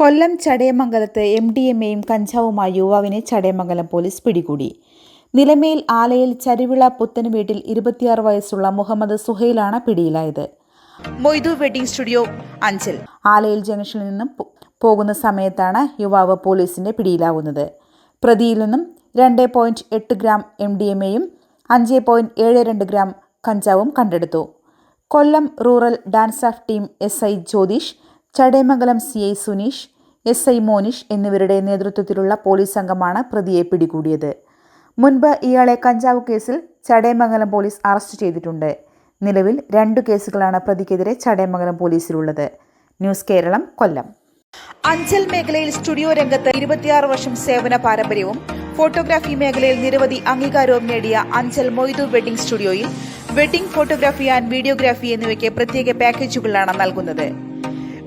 കൊല്ലം ചടയമംഗലത്ത് M D M എയും കഞ്ചാവുമായി യുവാവിനെ ചടയമംഗലം പോലീസ് പിടികൂടി. നിലമേൽ ആലയിൽ ചരിവിള പുത്തന് വീട്ടിൽ ഇരുപത്തിയാറ് വയസ്സുള്ള മുഹമ്മദ് സുഹൈലാണ് പിടിയിലായത്. Moidu wedding studio Anchal. ആലയിൽ ജംഗ്ഷനിൽ നിന്നും പോകുന്ന സമയത്താണ് യുവാവ് പോലീസിന്റെ പിടിയിലാകുന്നത് പ്രതിയിൽ നിന്നും രണ്ട് പോയിന്റ് എട്ട് ഗ്രാം എം ഡി എം എയും അഞ്ച് പോയിന്റ് ഏഴ് രണ്ട് ഗ്രാം കഞ്ചാവും കണ്ടെടുത്തു. Kollam rural dance of team S I Jyothish Chadayamangalam C I Suneesh S I Monish എന്നിവരുടെ നേതൃത്വത്തിലുള്ള പോലീസ് സംഘമാണ് പ്രതിയെ പിടികൂടിയത്. മുൻപ് ഇയാളെ കഞ്ചാവ് കേസിൽ ചടയമംഗലം പോലീസ് അറസ്റ്റ് ചെയ്തിട്ടുണ്ട്. നിലവിൽ രണ്ടു കേസുകളാണ് പ്രതിക്കെതിരെ ചടയമംഗലം പോലീസിലുള്ളത്. ന്യൂസ് കേരളം കൊല്ലം. അഞ്ചൽ മേഖലയിൽ സ്റ്റുഡിയോ രംഗത്ത് ഇരുപത്തിയാറ് വർഷം സേവന പാരമ്പര്യവും ഫോട്ടോഗ്രാഫി മേഖലയിൽ നിരവധി അംഗീകാരവും നേടിയ അഞ്ചൽ മൊയ്തു വെഡിംഗ് സ്റ്റുഡിയോയിൽ വെഡിംഗ് ഫോട്ടോഗ്രാഫി ആൻഡ് വീഡിയോഗ്രാഫി എന്നിവയ്ക്ക് പ്രത്യേക പാക്കേജുകളാണ് നൽകുന്നത്.